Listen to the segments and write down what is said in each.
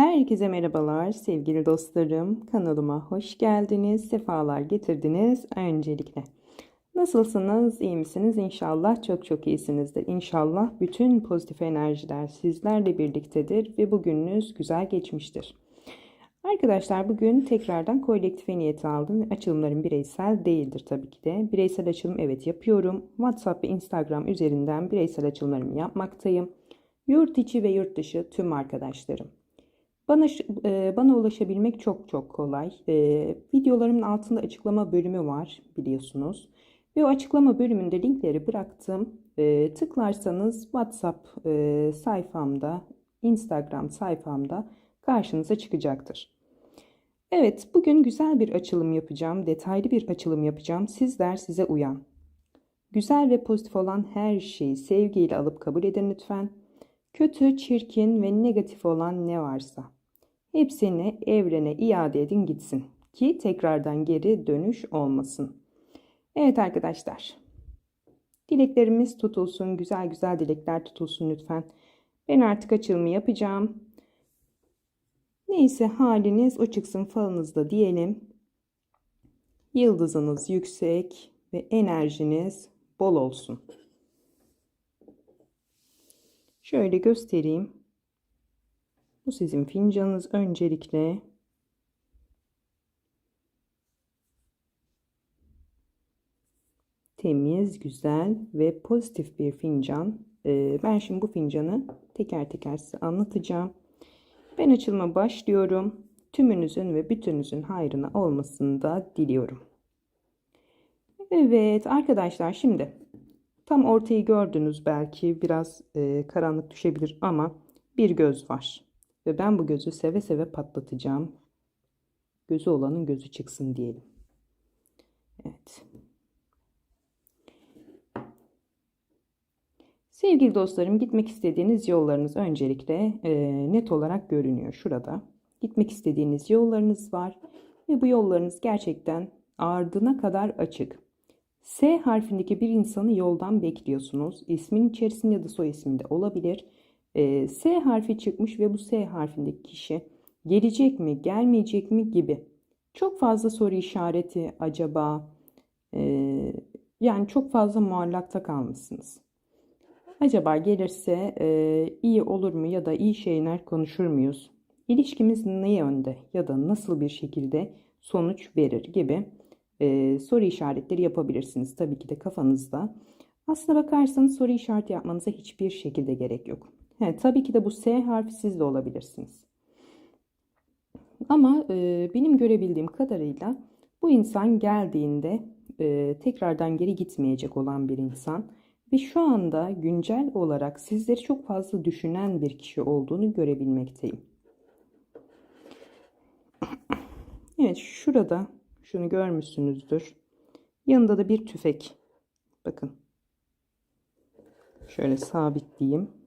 Herkese merhabalar sevgili dostlarım. Kanalıma hoş geldiniz, sefalar getirdiniz öncelikle. Nasılsınız, iyi misiniz? İnşallah çok çok iyisinizdir. İnşallah bütün pozitif enerjiler sizlerle birliktedir ve bugününüz güzel geçmiştir. Arkadaşlar bugün tekrardan kolektife niyeti aldım açılımlarım bireysel değildir tabii ki de. Bireysel açılım evet yapıyorum. WhatsApp ve Instagram üzerinden bireysel açılımlarımı yapmaktayım. Yurt içi ve yurt dışı tüm arkadaşlarım. Bana e, bana ulaşabilmek çok çok kolay. E, videolarımın altında açıklama bölümü var biliyorsunuz. Ve o açıklama bölümünde linkleri bıraktım. E, tıklarsanız WhatsApp sayfamda, Instagram sayfamda karşınıza çıkacaktır. Evet, bugün güzel bir açılım yapacağım. Detaylı bir açılım yapacağım. Sizler size uyan. Güzel ve pozitif olan her şeyi sevgiyle alıp kabul edin lütfen. Kötü, çirkin ve negatif olan ne varsa hepsini evrene iade edin gitsin ki tekrardan geri dönüş olmasın. Evet arkadaşlar. Dileklerimiz tutulsun. Güzel güzel dilekler tutulsun lütfen. Ben artık açılımı yapacağım. Neyse haliniz o çıksın falınızda diyelim. Yıldızınız yüksek ve enerjiniz bol olsun. Şöyle göstereyim. Bu sizin fincanınız öncelikle. Temiz, güzel ve pozitif bir fincan. Ee, ben şimdi bu fincanı teker teker size anlatacağım. Ben açılma başlıyorum. Tümünüzün ve bütününüzün hayrına olmasını da diliyorum. Evet arkadaşlar şimdi tam ortayı gördünüz belki biraz e, karanlık düşebilir ama bir göz var. Ve ben bu gözü seve seve patlatacağım. Gözü olanın gözü çıksın diyelim. Evet. Sevgili dostlarım gitmek istediğiniz yollarınız öncelikle e, net olarak görünüyor şurada. Gitmek istediğiniz yollarınız var ve bu yollarınız gerçekten ardına kadar açık. S harfindeki bir insanı yoldan bekliyorsunuz. İsmin içerisinde ya da soy isminde olabilir. E, S harfi çıkmış ve bu S harfindeki kişi gelecek mi, gelmeyecek mi gibi. Çok fazla soru işareti acaba e, yani çok fazla muallakta kalmışsınız. Acaba gelirse e, iyi olur mu ya da iyi şeyler konuşur muyuz? İlişkimiz ne yönde ya da nasıl bir şekilde sonuç verir gibi e, soru işaretleri yapabilirsiniz. Tabii ki de kafanızda. Aslına bakarsanız soru işareti yapmanıza hiçbir şekilde gerek yok. He, tabii ki de bu S harfi siz de olabilirsiniz. Ama e, benim görebildiğim kadarıyla bu insan geldiğinde e, tekrardan geri gitmeyecek olan bir insan ve şu anda güncel olarak sizleri çok fazla düşünen bir kişi olduğunu görebilmekteyim. Evet şurada şunu görmüşsünüzdür. Yanında da bir tüfek. Bakın. Şöyle sabitleyeyim.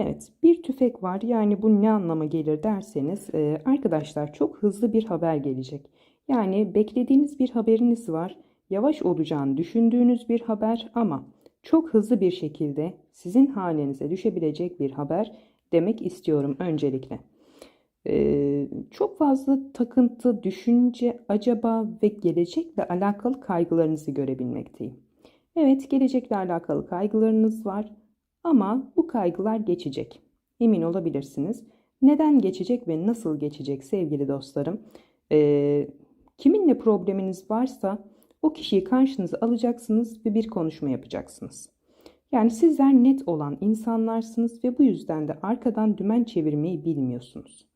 Evet bir tüfek var yani bu ne anlama gelir derseniz e, arkadaşlar çok hızlı bir haber gelecek. Yani beklediğiniz bir haberiniz var yavaş olacağını düşündüğünüz bir haber ama çok hızlı bir şekilde sizin halinize düşebilecek bir haber demek istiyorum öncelikle. Ee, çok fazla takıntı, düşünce, acaba ve gelecekle alakalı kaygılarınızı görebilmekteyim. Evet, gelecekle alakalı kaygılarınız var ama bu kaygılar geçecek. Emin olabilirsiniz. Neden geçecek ve nasıl geçecek sevgili dostlarım? Ee, kiminle probleminiz varsa o kişiyi karşınıza alacaksınız ve bir konuşma yapacaksınız. Yani sizler net olan insanlarsınız ve bu yüzden de arkadan dümen çevirmeyi bilmiyorsunuz.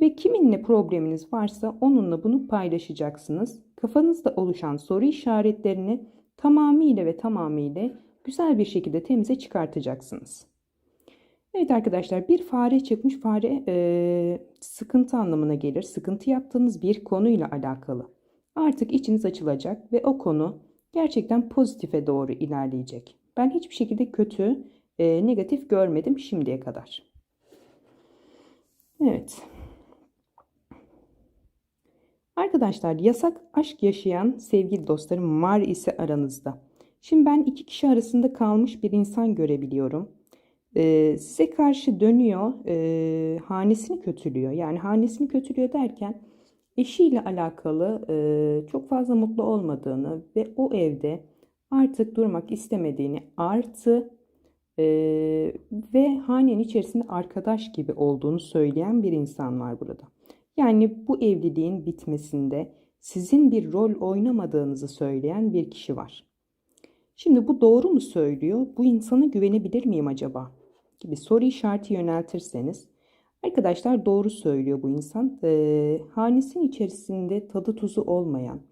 Ve kiminle probleminiz varsa onunla bunu paylaşacaksınız. Kafanızda oluşan soru işaretlerini tamamıyla ve tamamıyla güzel bir şekilde temize çıkartacaksınız. Evet arkadaşlar bir fare çıkmış fare e, sıkıntı anlamına gelir. Sıkıntı yaptığınız bir konuyla alakalı. Artık içiniz açılacak ve o konu gerçekten pozitife doğru ilerleyecek. Ben hiçbir şekilde kötü, e, negatif görmedim şimdiye kadar. Evet. Arkadaşlar yasak aşk yaşayan sevgili dostlarım var ise aranızda. Şimdi ben iki kişi arasında kalmış bir insan görebiliyorum. e, size karşı dönüyor, e, hanesini kötülüyor. Yani hanesini kötülüyor derken eşiyle alakalı e, çok fazla mutlu olmadığını ve o evde artık durmak istemediğini artı e, ve hanenin içerisinde arkadaş gibi olduğunu söyleyen bir insan var burada. Yani bu evliliğin bitmesinde sizin bir rol oynamadığınızı söyleyen bir kişi var. Şimdi bu doğru mu söylüyor? Bu insana güvenebilir miyim acaba? Gibi soru işareti yöneltirseniz arkadaşlar doğru söylüyor bu insan. Ee, hanesinin içerisinde tadı tuzu olmayan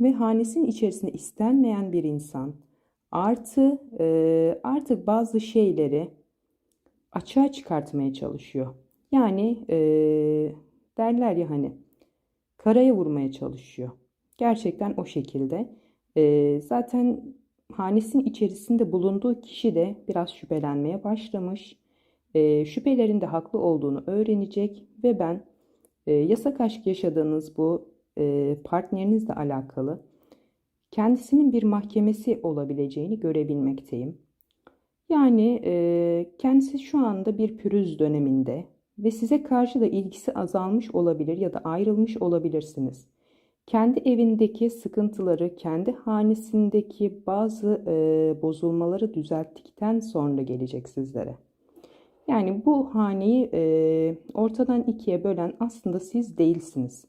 ve hanesinin içerisinde istenmeyen bir insan artı e, artık bazı şeyleri açığa çıkartmaya çalışıyor. Yani e, derler ya hani karaya vurmaya çalışıyor. Gerçekten o şekilde. E, zaten hanesinin içerisinde bulunduğu kişi de biraz şüphelenmeye başlamış. E, şüphelerinde haklı olduğunu öğrenecek ve ben e, yasak aşk yaşadığınız bu e, partnerinizle alakalı kendisinin bir mahkemesi olabileceğini görebilmekteyim. Yani e, kendisi şu anda bir pürüz döneminde ve size karşı da ilgisi azalmış olabilir ya da ayrılmış olabilirsiniz. Kendi evindeki sıkıntıları, kendi hanesindeki bazı e, bozulmaları düzelttikten sonra gelecek sizlere. Yani bu haneyi e, ortadan ikiye bölen aslında siz değilsiniz.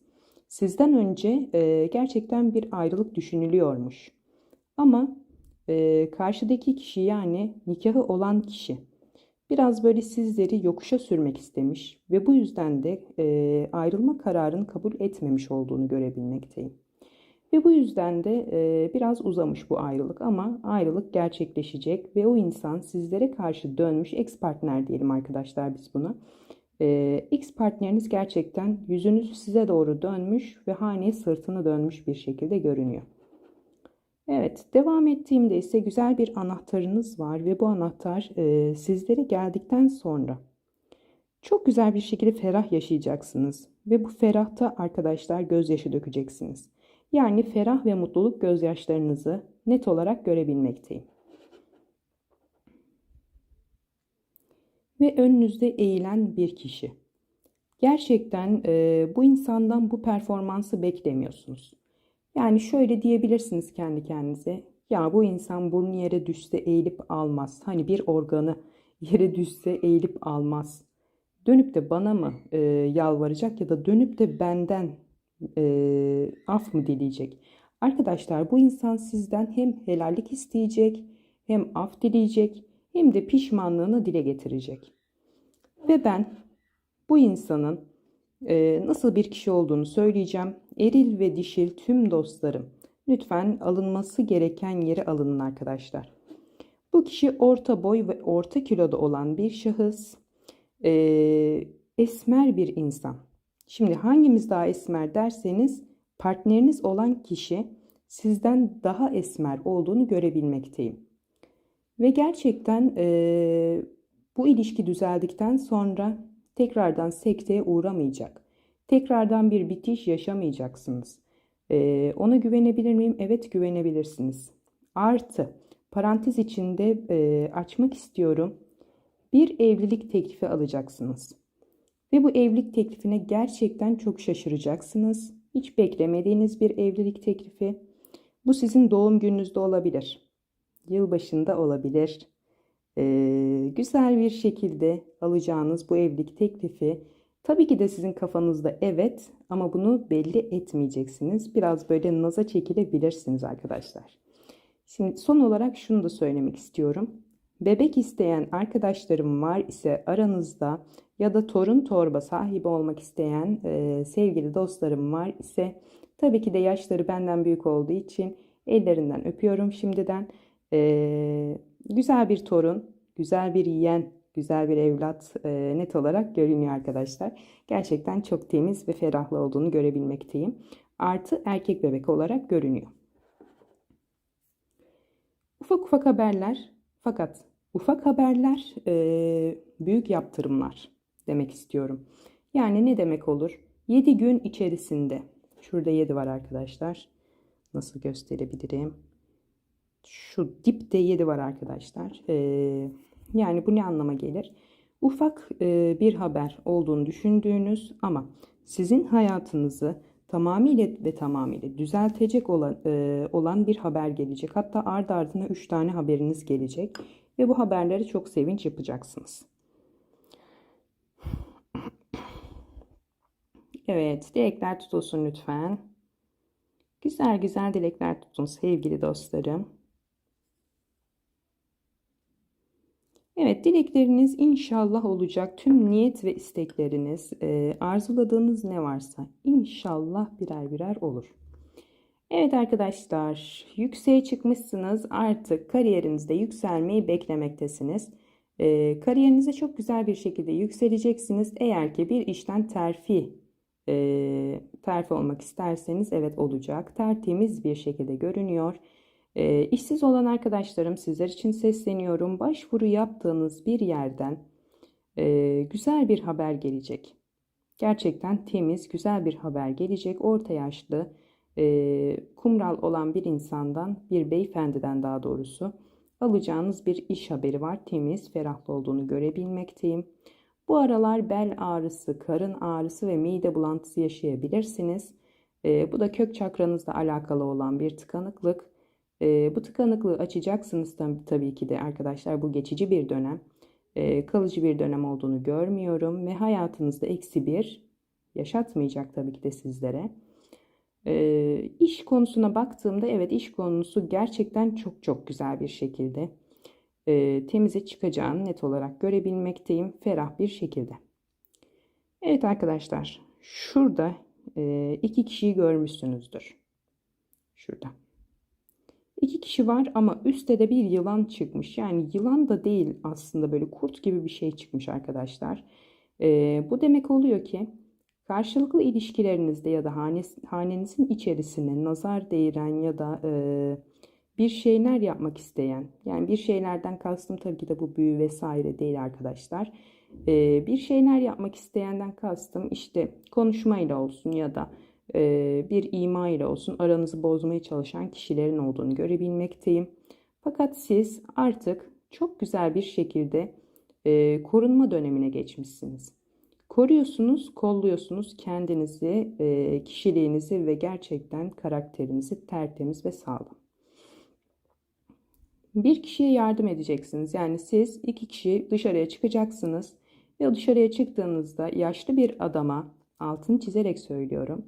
Sizden önce e, gerçekten bir ayrılık düşünülüyormuş. Ama e, karşıdaki kişi yani nikahı olan kişi biraz böyle sizleri yokuşa sürmek istemiş ve bu yüzden de e, ayrılma kararını kabul etmemiş olduğunu görebilmekteyim. Ve bu yüzden de e, biraz uzamış bu ayrılık ama ayrılık gerçekleşecek ve o insan sizlere karşı dönmüş ex partner diyelim arkadaşlar biz buna. E, X partneriniz gerçekten yüzünüzü size doğru dönmüş ve haneye sırtını dönmüş bir şekilde görünüyor. Evet, devam ettiğimde ise güzel bir anahtarınız var ve bu anahtar e, sizlere geldikten sonra çok güzel bir şekilde ferah yaşayacaksınız ve bu ferahta arkadaşlar gözyaşı dökeceksiniz. Yani ferah ve mutluluk gözyaşlarınızı net olarak görebilmekteyim. Ve önünüzde eğilen bir kişi. Gerçekten e, bu insandan bu performansı beklemiyorsunuz. Yani şöyle diyebilirsiniz kendi kendinize. Ya bu insan burnu yere düşse eğilip almaz. Hani bir organı yere düşse eğilip almaz. Dönüp de bana mı e, yalvaracak ya da dönüp de benden e, af mı dileyecek? Arkadaşlar bu insan sizden hem helallik isteyecek, hem af dileyecek, hem de pişmanlığını dile getirecek. Ve ben bu insanın nasıl bir kişi olduğunu söyleyeceğim. Eril ve dişil tüm dostlarım. Lütfen alınması gereken yere alının arkadaşlar. Bu kişi orta boy ve orta kiloda olan bir şahıs. E, esmer bir insan. Şimdi hangimiz daha esmer derseniz partneriniz olan kişi sizden daha esmer olduğunu görebilmekteyim. Ve gerçekten e, bu ilişki düzeldikten sonra tekrardan sekteye uğramayacak. Tekrardan bir bitiş yaşamayacaksınız. Ee, ona güvenebilir miyim? Evet güvenebilirsiniz. Artı parantez içinde e, açmak istiyorum. Bir evlilik teklifi alacaksınız. Ve bu evlilik teklifine gerçekten çok şaşıracaksınız. Hiç beklemediğiniz bir evlilik teklifi. Bu sizin doğum gününüzde olabilir. Yılbaşında olabilir. Ee, güzel bir şekilde alacağınız bu evlilik teklifi tabii ki de sizin kafanızda evet ama bunu belli etmeyeceksiniz. Biraz böyle naza çekilebilirsiniz arkadaşlar. Şimdi son olarak şunu da söylemek istiyorum. Bebek isteyen arkadaşlarım var ise aranızda ya da torun torba sahibi olmak isteyen e, sevgili dostlarım var ise tabii ki de yaşları benden büyük olduğu için ellerinden öpüyorum şimdiden. E, güzel bir torun, güzel bir yeğen, güzel bir evlat e, net olarak görünüyor arkadaşlar. Gerçekten çok temiz ve ferahlı olduğunu görebilmekteyim. Artı erkek bebek olarak görünüyor. Ufak ufak haberler fakat ufak haberler e, büyük yaptırımlar demek istiyorum. Yani ne demek olur? 7 gün içerisinde şurada 7 var arkadaşlar. Nasıl gösterebilirim? Şu dipte 7 var arkadaşlar. Ee, Yani bu ne anlama gelir? Ufak e, bir haber olduğunu düşündüğünüz ama sizin hayatınızı tamamıyla ve tamamıyla düzeltecek olan, e, olan bir haber gelecek. Hatta ardı ardına 3 tane haberiniz gelecek ve bu haberleri çok sevinç yapacaksınız. Evet, dilekler tutulsun lütfen. Güzel güzel dilekler tutun sevgili dostlarım. Evet, dilekleriniz inşallah olacak. Tüm niyet ve istekleriniz, e, arzuladığınız ne varsa inşallah birer birer olur. Evet arkadaşlar, yükseğe çıkmışsınız. Artık kariyerinizde yükselmeyi beklemektesiniz. E, kariyerinize çok güzel bir şekilde yükseleceksiniz. Eğer ki bir işten terfi e, terfi olmak isterseniz evet olacak. Tertemiz bir şekilde görünüyor. E, işsiz olan arkadaşlarım sizler için sesleniyorum. Başvuru yaptığınız bir yerden e, güzel bir haber gelecek. Gerçekten temiz, güzel bir haber gelecek. Orta yaşlı, e, kumral olan bir insandan, bir beyefendiden daha doğrusu alacağınız bir iş haberi var. Temiz, ferahlı olduğunu görebilmekteyim. Bu aralar bel ağrısı, karın ağrısı ve mide bulantısı yaşayabilirsiniz. E, bu da kök çakranızla alakalı olan bir tıkanıklık. E, bu tıkanıklığı açacaksınız tabii, tabii ki de arkadaşlar. Bu geçici bir dönem. E, kalıcı bir dönem olduğunu görmüyorum ve hayatınızda eksi bir yaşatmayacak tabii ki de sizlere. E, iş konusuna baktığımda evet iş konusu gerçekten çok çok güzel bir şekilde e, temize çıkacağını net olarak görebilmekteyim. Ferah bir şekilde. Evet arkadaşlar şurada e, iki kişiyi görmüşsünüzdür. Şurada. İki kişi var ama üstte de bir yılan çıkmış. Yani yılan da değil aslında böyle kurt gibi bir şey çıkmış arkadaşlar. E, bu demek oluyor ki karşılıklı ilişkilerinizde ya da hanes, hanenizin içerisine nazar değiren ya da e, bir şeyler yapmak isteyen, yani bir şeylerden kastım tabii ki de bu büyü vesaire değil arkadaşlar. Ee, bir şeyler yapmak isteyenden kastım işte konuşmayla olsun ya da bir ima ile olsun aranızı bozmaya çalışan kişilerin olduğunu görebilmekteyim. Fakat siz artık çok güzel bir şekilde korunma dönemine geçmişsiniz. Koruyorsunuz, kolluyorsunuz kendinizi, kişiliğinizi ve gerçekten karakterinizi tertemiz ve sağlam. Bir kişiye yardım edeceksiniz. Yani siz iki kişi dışarıya çıkacaksınız ve dışarıya çıktığınızda yaşlı bir adama altını çizerek söylüyorum.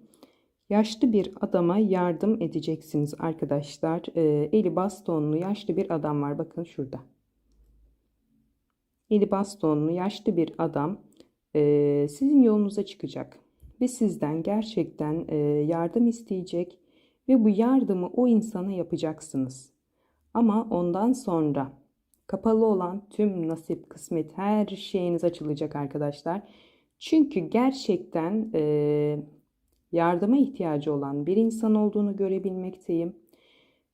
Yaşlı bir adama yardım edeceksiniz arkadaşlar. Ee, eli bastonlu yaşlı bir adam var. Bakın şurada. Eli bastonlu yaşlı bir adam e, sizin yolunuza çıkacak. Ve sizden gerçekten e, yardım isteyecek. Ve bu yardımı o insana yapacaksınız. Ama ondan sonra kapalı olan tüm nasip, kısmet, her şeyiniz açılacak arkadaşlar. Çünkü gerçekten e, yardıma ihtiyacı olan bir insan olduğunu görebilmekteyim.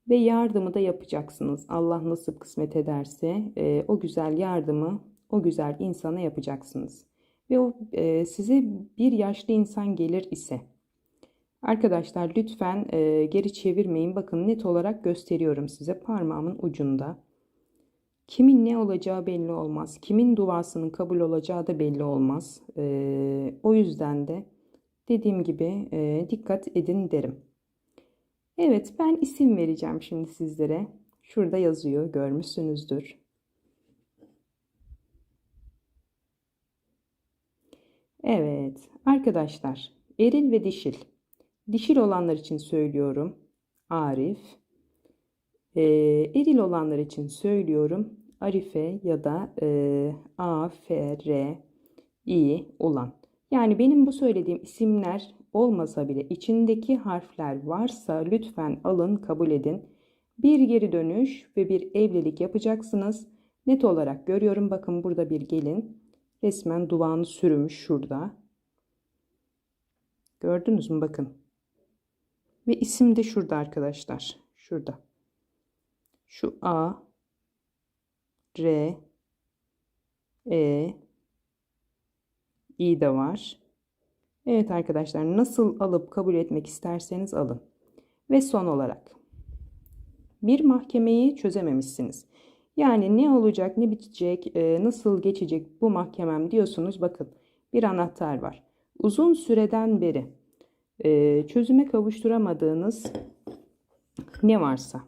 Ve yardımı da yapacaksınız. Allah nasip kısmet ederse e, o güzel yardımı o güzel insana yapacaksınız. Ve o e, size bir yaşlı insan gelir ise Arkadaşlar lütfen e, geri çevirmeyin. Bakın net olarak gösteriyorum size parmağımın ucunda. Kimin ne olacağı belli olmaz. Kimin duasının kabul olacağı da belli olmaz. E, o yüzden de dediğim gibi e, dikkat edin derim. Evet ben isim vereceğim şimdi sizlere. Şurada yazıyor görmüşsünüzdür. Evet arkadaşlar eril ve dişil Dişil olanlar için söylüyorum. Arif. E, eril olanlar için söylüyorum. Arife ya da e, A, F, R, İ olan. Yani benim bu söylediğim isimler olmasa bile içindeki harfler varsa lütfen alın kabul edin. Bir geri dönüş ve bir evlilik yapacaksınız. Net olarak görüyorum. Bakın burada bir gelin resmen duvağını sürmüş şurada. Gördünüz mü? Bakın. Ve isim de şurada arkadaşlar. Şurada. Şu A, R, E, İ de var. Evet arkadaşlar nasıl alıp kabul etmek isterseniz alın. Ve son olarak bir mahkemeyi çözememişsiniz. Yani ne olacak, ne bitecek, e, nasıl geçecek bu mahkemem diyorsunuz. Bakın bir anahtar var. Uzun süreden beri e, çözüme kavuşturamadığınız ne varsa.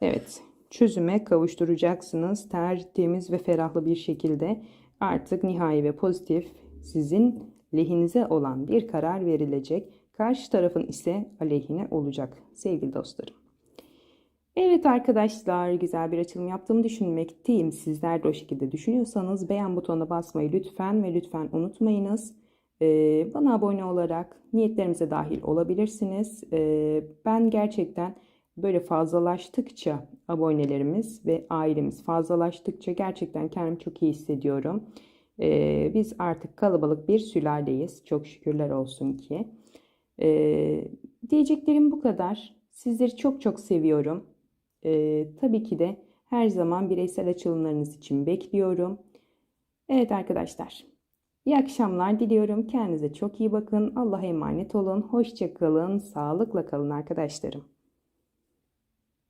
Evet, çözüme kavuşturacaksınız. Tertemiz ve ferahlı bir şekilde artık nihai ve pozitif sizin lehinize olan bir karar verilecek. Karşı tarafın ise aleyhine olacak sevgili dostlarım. Evet arkadaşlar güzel bir açılım yaptığımı düşünmekteyim. Sizler de o şekilde düşünüyorsanız beğen butonuna basmayı lütfen ve lütfen unutmayınız. Ee, bana abone olarak niyetlerimize dahil olabilirsiniz. Ee, ben gerçekten böyle fazlalaştıkça abonelerimiz ve ailemiz fazlalaştıkça gerçekten kendimi çok iyi hissediyorum. Ee, biz artık kalabalık bir sülaleyiz. Çok şükürler olsun ki. Ee, diyeceklerim bu kadar. Sizleri çok çok seviyorum. Ee, tabii ki de her zaman bireysel açılımlarınız için bekliyorum. Evet arkadaşlar. İyi akşamlar diliyorum. Kendinize çok iyi bakın. Allah'a emanet olun. Hoşça kalın. Sağlıkla kalın arkadaşlarım.